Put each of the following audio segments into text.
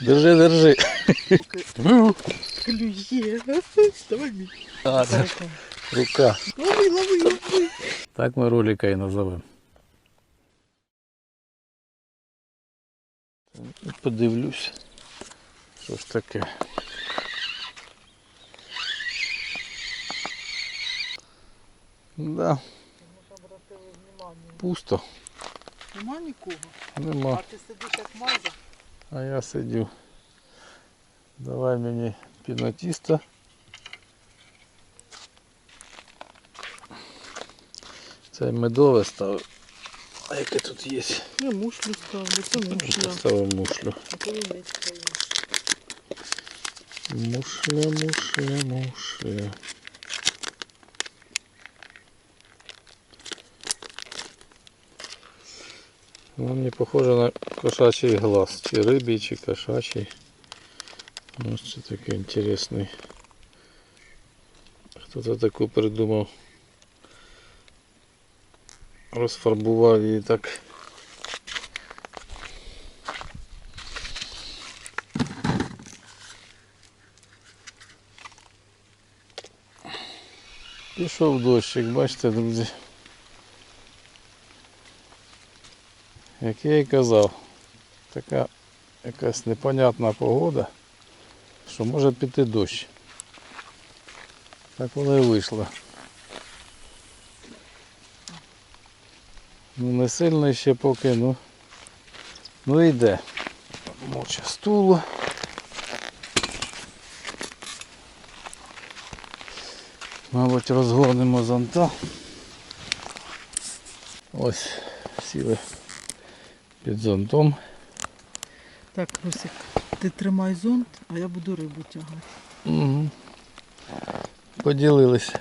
Держи, держи. Клює. Давай мій. А, рука. Лови, лови, лови. Так ми ролика і назовемо. Подивлюсь. Що ж таке? Да, пусто. Нема нікого. А Нема. ти сидиш як маза. А я сидю. Давай мені пінатіста. Це медове ставив. А яке тут є? Я мушлю ставлю, це мушля. Поставив мушлю. Мушля, мушля, мушля. Ну, не похоже на кошачий глаз. Чи рибий, чи кошачий. Ну, це такий інтересний. Хто-то таку придумав. Розфарбував її так. Пішов дощик, бачите, друзі. Як я і казав, така якась непонятна погода, що може піти дощ. Так воно і вийшло. Ну не сильно ще поки, ну, ну йде. Моча стулу. Мабуть, розгорнемо зонта. Ось сіли під зонтом. Так, Русик, ти тримай зонт, а я буду рибу тягати. Угу. Поділились.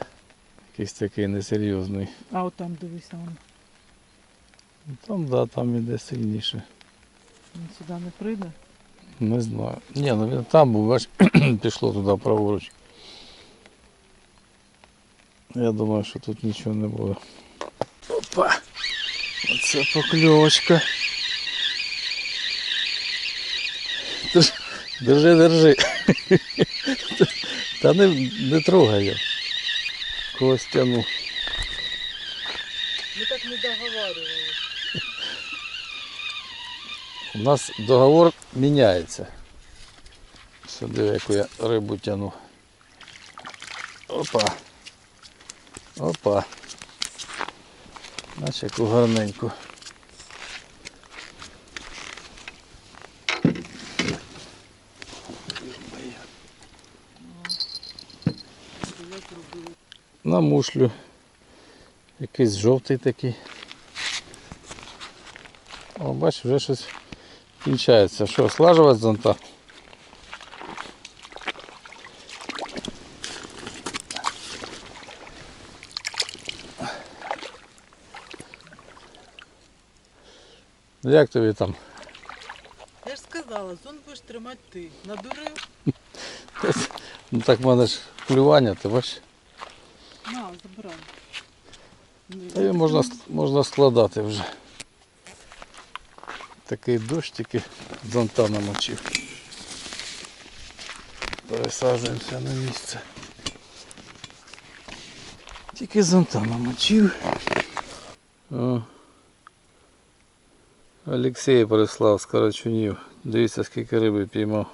Якийсь такий несерйозний. А от там дивися, он, Там, да, там іде сильніше. він сюди не прийде. Не знаю. Ні, ну він там був, бач, пішло туди праворуч. Я думаю, що тут нічого не буде. Опа! Оце покльовочка. Держи, держи. Та не, не трогай його. Когось тягну. Ми так не договарювали. У нас договор міняється. Сюди яку я рибу тяну. Опа. Опа. Наче яку гарненьку. На мушлю. Якийсь жовтий такий. О, бачиш, вже щось кінчається. Що, слажувати зонта? Як тобі там? Я ж сказала, зонт будеш тримати ти. Надурив? Ну так в мене ж клювання, ти бачиш? На, забирай. Та її можна, можна складати вже. Такий дощ тільки зонта намочив. Пересаджуємося на місце. Тільки зонта намочив. О. Олексій прислав з Карачунів. Дивіться, скільки риби піймав.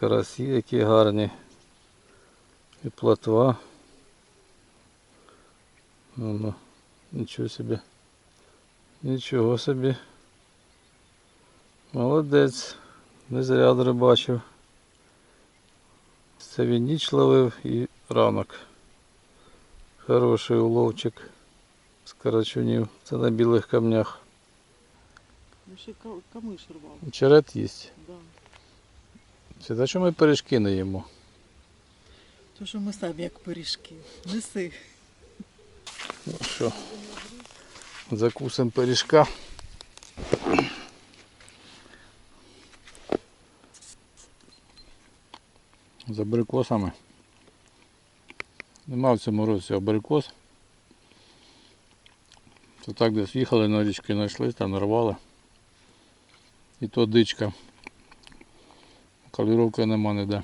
Карасі які гарні. І плотва. Ну, ну, нічого собі. Нічого собі. Молодець. Не зря рибачив. Це він ніч ловив і ранок. Хороший уловчик з карачунів. Це на білих камнях. Ну ще ка- камиш рвав. Черед є. Да. Це за що ми пиріжки не їмо? То що ми самі як пиріжки. Неси. Ну що, закусимо пиріжка. З абрикосами. Нема в цьому році абрикос. То так десь їхали на річки знайшли та нарвали. І то дичка. Каліровки нема ніде.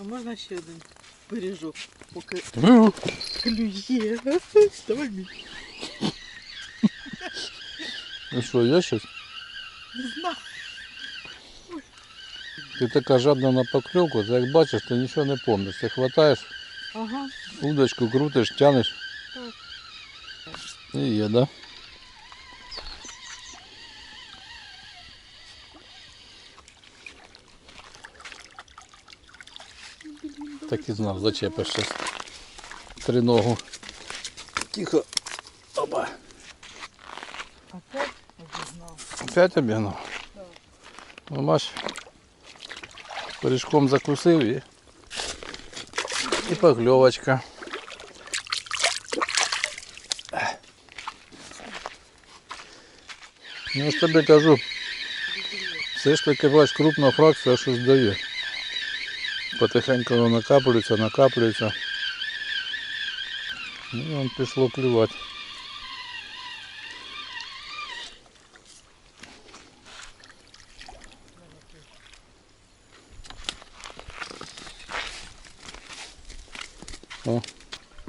А можна ще один пиріжок, поки Тьфу! клює. Давай мій. Ну що, є щось? Не знаю. Ти така жадна на покльовку, ти як бачиш, ти нічого не пам'ятаєш. Ти хватаєш, Ага. удочку крутиш, тянеш. Так. І є, да? Так і знав, зачепиш щось. Триногу. Тихо. Опа. Опять обізнав. Опять обігнав? Так. Ну, бач, пиріжком закусив і, і покльовочка. Ну, я ж тобі кажу, все ж таки бач, крупна фракція щось дає. Потихеньку накаплюється, накаплюється. Ну, і вон пішло клювати.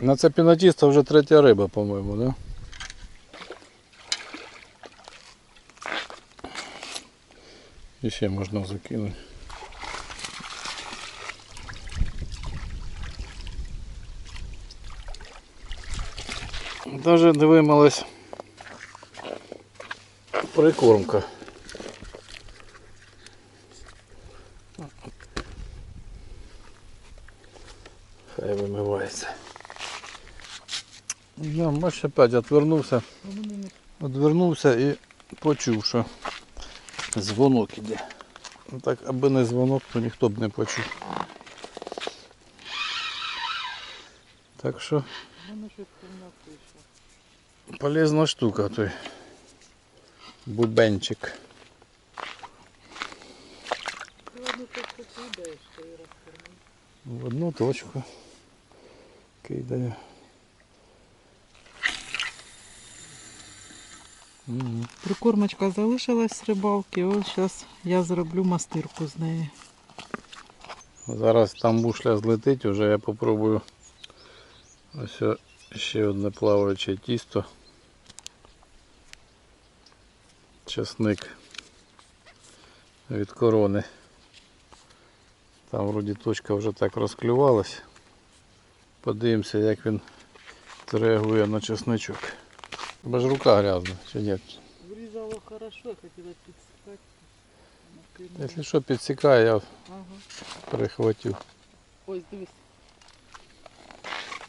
На це пінатіста вже третя риба, по-моєму, да? І ще можна закинути. Даже не вимилась прикормка. Хай вимивається. Я бач, опять мене відвернувся і почув, що дзвонок іде. Ну Так, аби не дзвонок, то ніхто б не почув. Так що полезна штука той бубенчик. Ти ладно так покидаєш, що і розкормив. В одну точку кидаю. Мгм. Прикормочка залишилась з рибалки, ось зараз я зроблю мастирку з неї. Зараз там бушля злетить, вже я попробую ось о- Ще одне плаваюче тісто. Часник від корони. Там вроді точка вже так розклювалась. Подивимося, як він реагує на чесничок. Бо ж рука грязна, чи ні? Врізало хорошо, хотіла підсікати. Якщо що підсікає, я Ага. перехватив. Ось дивись.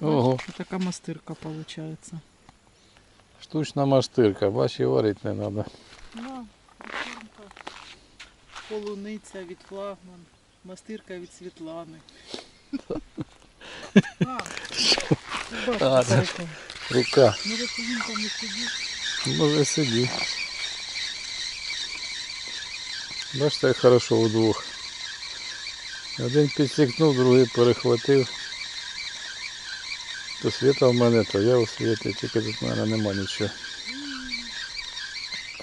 Ого, Бачиш, така мастирка виходить. штучна маштирка, бач, і варити не треба. Прикормка. Полуниця від флагман. Мастирка від Світлани. А, А, це-. Рука. Може, він там і сидить. Може сиді. Бачите, як хорошо удвох. Один підсікнув, другий перехватив. То світа в мене, то я у світі, тільки тут в мене нема нічого.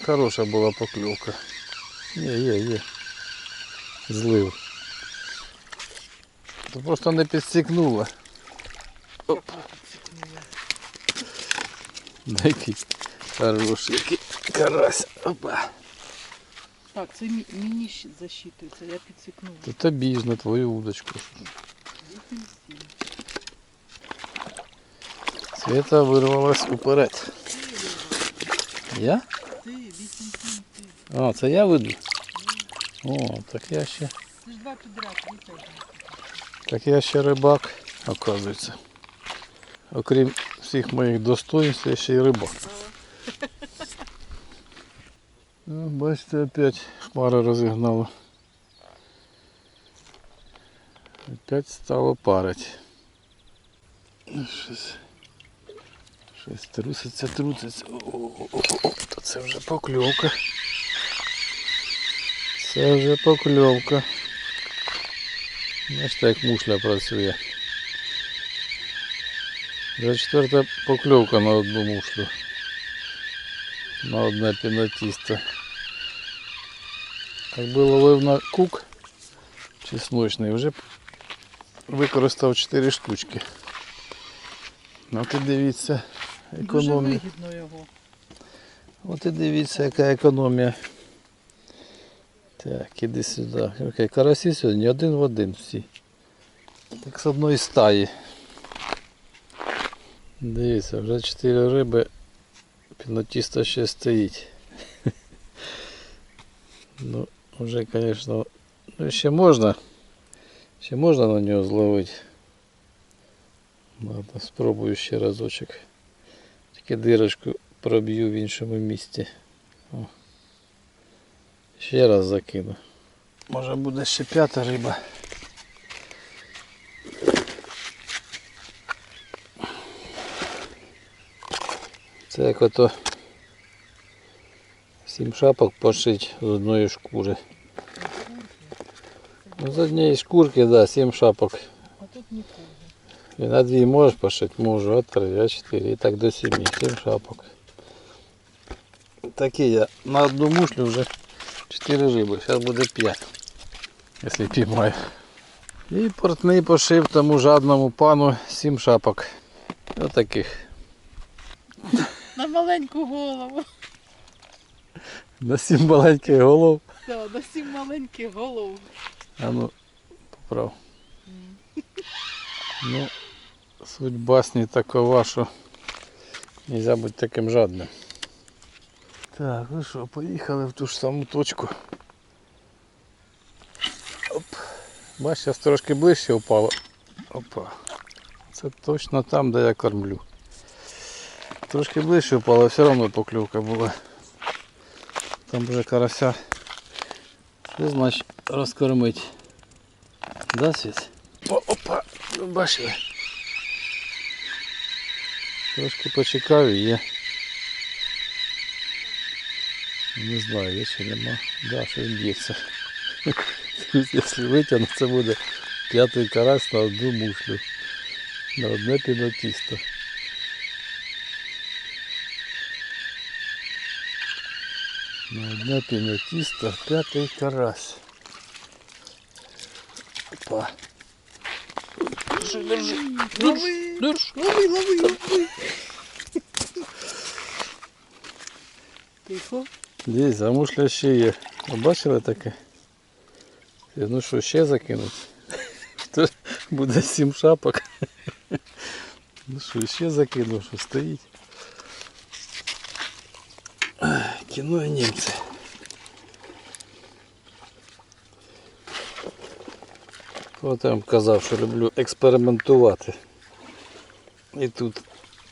Хороша була покльовка. Є, є, є. Злив. То просто не. Як вона підсікнула. Хороший карась. Опа. Так, це мені засчитується, я підсікнула. То тобі ж на твою удочку. Света вирвалась уперед. Я? А, це я веду? О, так я ще. Так я ще рибак, оказується. Окрім всіх моїх достоинств, я ще й рибак. Ну, бачите, опять хмара розігнала. Опять стало парить. Щось, щось труситься, труситься. О-о-о, то це вже покльовка. Це вже покльовка. Бачите, як мушля працює. Вже четверта покльовка на одну мушлю. На одне пінатісто. Якби ловив на кук чесночний, вже б використав 4 штучки. Ну ти дивіться, Дуже економія. вигідно його. От і дивіться, яка економія. Так, іди сюди. Окей, карасі сьогодні один в один всі. Так з одної стаї. Дивіться, вже 4 риби, пінотісто ще стоїть. Ну, вже, звісно, ну ще можна. Ще можна на нього зловити. Ладно, спробую ще разочок. Тільки дирочку проб'ю в іншому місці. О. Ще раз закину. Може буде ще п'ята риба. Це як ото сім шапок пошить з одної шкури. Ну, з однієї шкурки, так, да, сім шапок. А тут нікого. І на дві можеш пошити? Можу, а три, а чотири. І так до сімі, сім шапок. Такі я на одну мушлю вже чотири риби. Зараз буде п'ять. Якщо піймаю. І портний пошив тому жадному пану сім шапок. Отаких. На маленьку голову. На сім маленьких голов. Да, на сім маленьких голов. А ну, поправ. Ну, суть басні такова, що нельзя бути таким жадним. Так, ну що, поїхали в ту ж саму точку. Оп. Бач, зараз трошки ближче впало. Опа. Це точно там, де я кормлю. Трошки ближче впало, все одно поклювка була. Там вже карася. Це значить розкормить. Да, Світ? Опа, ну бачили. Трошки почекаю, є. Не знаю, є чи нема. Да, щось б'ється. Якщо витягну, це буде п'ятий карась на одну мушлю. На одне пінотісто. На одне пінотісто, п'ятий карась. Опа. Держи, держи. Лови, Держи. лови, лови, лови. Тихо. Дивись, а мушля ще є. Ви Бачили таке? Ну що, ще закинуть? Буде сім шапок. Ну що, ще закинув, що стоїть. Кіно і німці. От я казав, що люблю експериментувати. І тут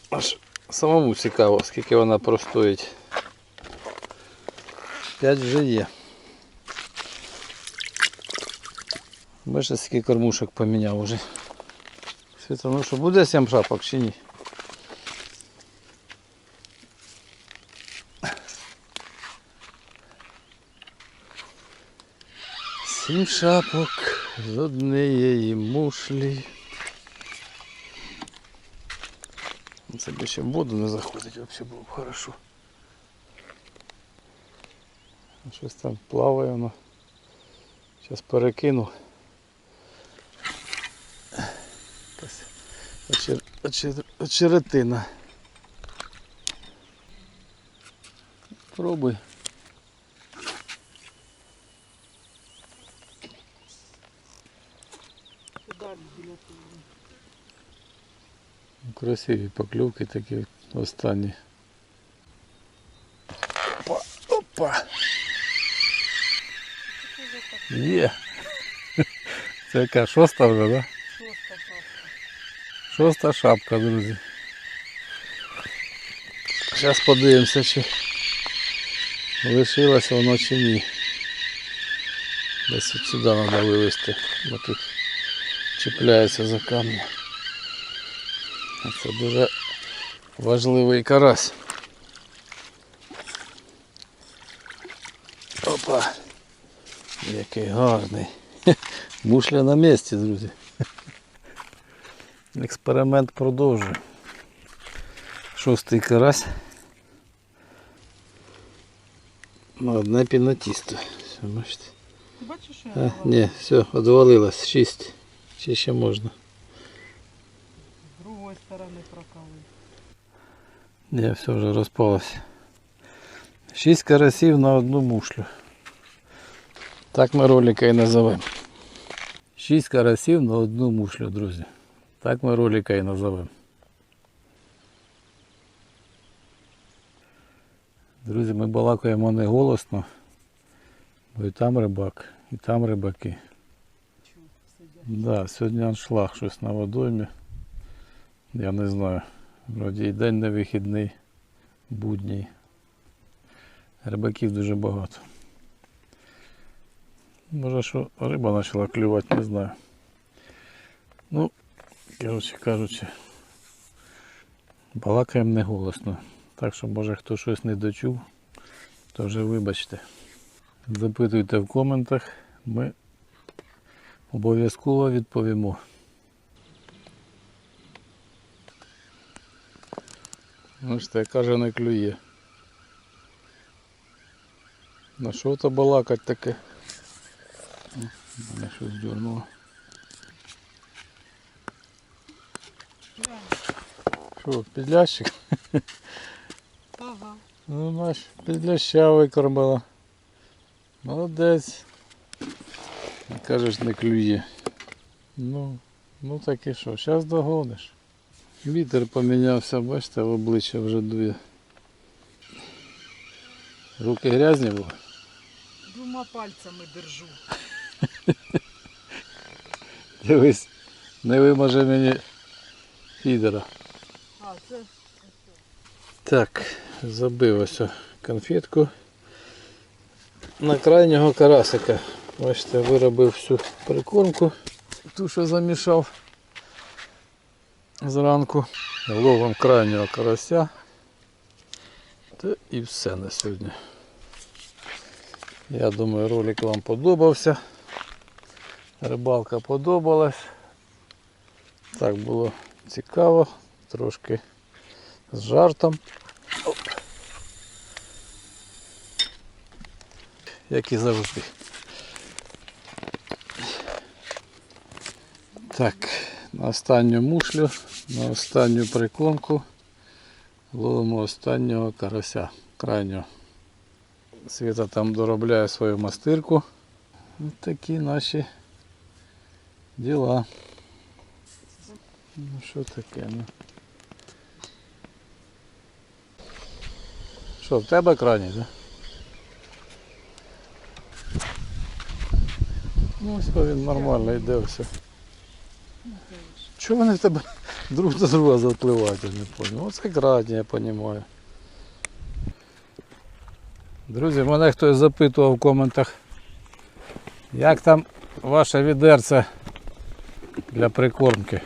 аж самому цікаво, скільки вона простоїть. 5 вже є. Бачите, скільки кормушок поміняв уже. Світа, ну що, буде 7 шапок чи ні? Сім шапок з однієї мушлі. Це ще воду не заходить, взагалі було б хорошо. Щось там плаває воно. Зараз перекину. Очер... очер... очеретина. Пробуй. Красиві поклювки такі останні. Опа, опа. Є. Це яка шоста вже, так? Да? Шоста шапка. Шоста шапка, друзі. Зараз подивимося, чи лишилося воно чи ні. Десь от сюди треба вивезти, бо тут чіпляється за камінь. Це дуже важливий карась. Опа! Який гарний. Мушля на місці, друзі. Експеримент продовжує. Шостий карась. На одне пінотісто. Бачиш, що я А, ні, все, одвалилось. Шість. Чи ще можна? Сторони прокали. Ні, все вже розпалося. Шість карасів на одну мушлю. Так ми ролика і називемо. Шість карасів на одну мушлю, друзі. Так ми ролика і називемо. Друзі, ми балакаємо не голосно, бо і там рибак, і там рибаки. Да, сьогодні аншлаг щось на водоймі. Я не знаю. Вроді і день не вихідний, будній. Рибаків дуже багато. Може, що риба почала клювати, не знаю. Ну, коротше кажучи, балакаємо не голосно. Так що, може, хто щось не дочув, то вже вибачте. Запитуйте в коментах, ми Обов'язково відповімо. Ну ж те, каже, не клює. На що то балакать таке? Мене щось дюрнуло. Що, підлящик? Ага. Ну, наш підляща викормила. Молодець. Кажеш, не клює. Ну, ну так і що, зараз догониш. Вітер помінявся, бачите, в обличчя вже дує. Руки грязні були. Двома пальцями держу. Дивись, не виможе мені фідера. А, це Так, забив ось конфетку на крайнього карасика. Бачите, виробив всю прикормку, ту, що замішав зранку. Ловом крайнього карася. Та і все на сьогодні. Я думаю, ролик вам подобався. Рибалка подобалась. Так було цікаво, трошки з жартом. Як і завжди. Так, на останню мушлю, на останню прикормку ловимо останнього карася, крайнього. Світа там доробляє свою мастирку. Ось такі наші діла. Ну що таке, ну. Що, в тебе крайній, так? Да? Ну ось він нормально йде все. Чого вони в тебе друг до друга запливають, я не понял. Оце крайній, я розумію. Друзі, мене хтось запитував в коментах, як там ваше відерце для прикормки.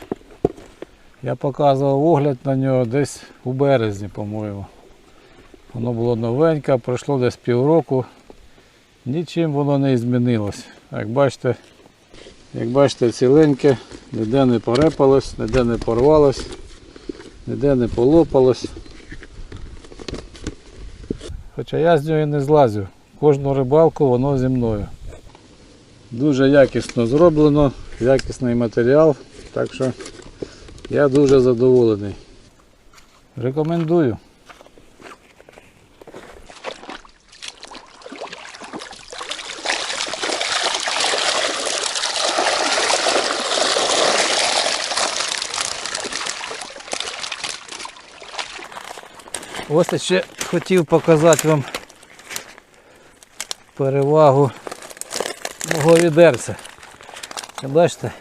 Я показував огляд на нього десь у березні, по-моєму. Воно було новеньке, пройшло десь півроку. Нічим воно не змінилось. Як бачите, як бачите, ціленьке, ніде не порепалось, ніде не порвалось, ніде не полопалось. Хоча я з нього і не злазю. Кожну рибалку воно зі мною. Дуже якісно зроблено, якісний матеріал, так що я дуже задоволений. Рекомендую. Ось ще хотів показати вам перевагу мого відерця. Бачите,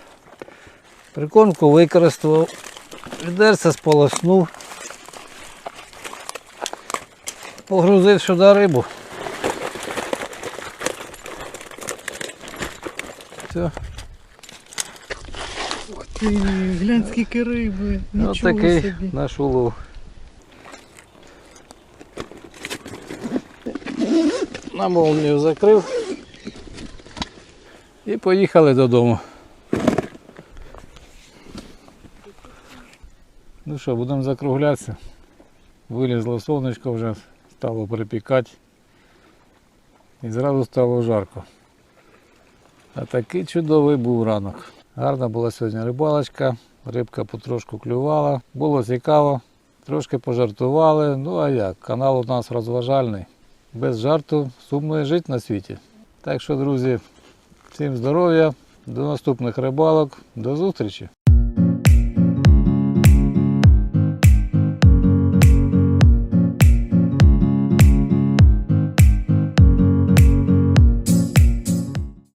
прикормку використовував, відерце сполоснув, погрузив сюди рибу. Все. ти, глянь, скільки риби. Ось такий собі. наш улов. На молнію закрив і поїхали додому. Ну що, будемо закруглятися. Вилізло сонечко вже, стало припікати. і зразу стало жарко. А такий чудовий був ранок. Гарна була сьогодні рибалочка, рибка потрошку клювала, було цікаво, трошки пожартували. Ну а як? Канал у нас розважальний. Без жарту сумно жити на світі. Так що, друзі, всім здоров'я, до наступних рибалок, до зустрічі!